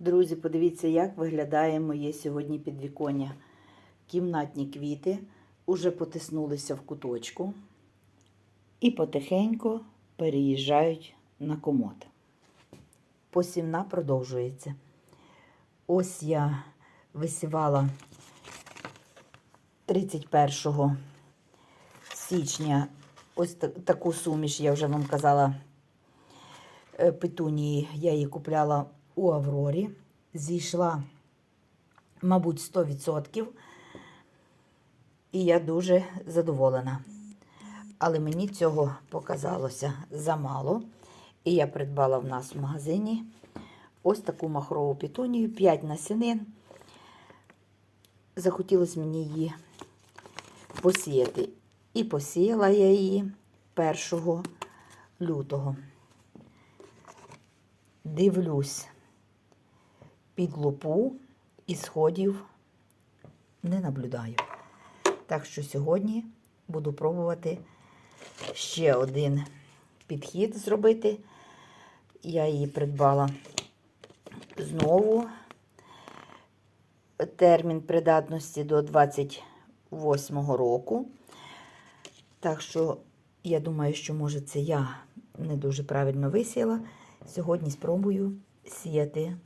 Друзі, подивіться, як виглядає моє сьогодні підвіконня. Кімнатні квіти уже потиснулися в куточку і потихеньку переїжджають на комод. Посівна продовжується. Ось я висівала 31 січня ось та- таку суміш, я вже вам казала, е, петунії. Я її купляла у Аврорі. Зійшла, мабуть, 100%. І я дуже задоволена. Але мені цього показалося замало. І я придбала в нас в магазині ось таку махрову петунію, 5 насінин. Захотілося мені її посіяти. І посіяла я її 1 лютого. Дивлюсь під лупу і сходів не наблюдаю. Так що сьогодні буду пробувати ще один підхід зробити. Я її придбала знову. Термін придатності до 28 року. Так що, я думаю, що, може, це я не дуже правильно висіяла. Сьогодні спробую сіяти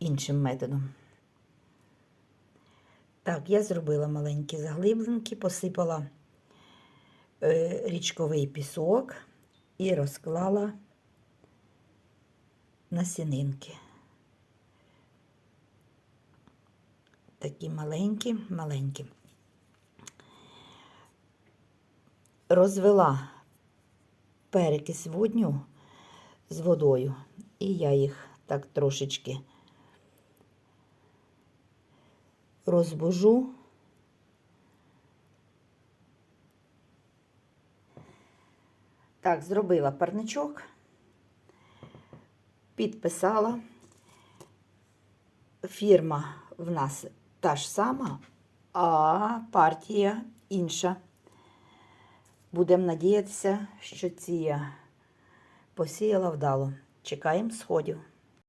іншим методом. Так, я зробила маленькі заглибленки, посипала е, річковий пісок і розклала насінинки. Такі маленькі, маленькі. Розвела перекис водню з водою, і я їх так трошечки розбужу. Так, зробила парничок, підписала. Фірма в нас та ж сама, а партія інша. Будемо надіятися, що ці посіяла вдало. Чекаємо сходів.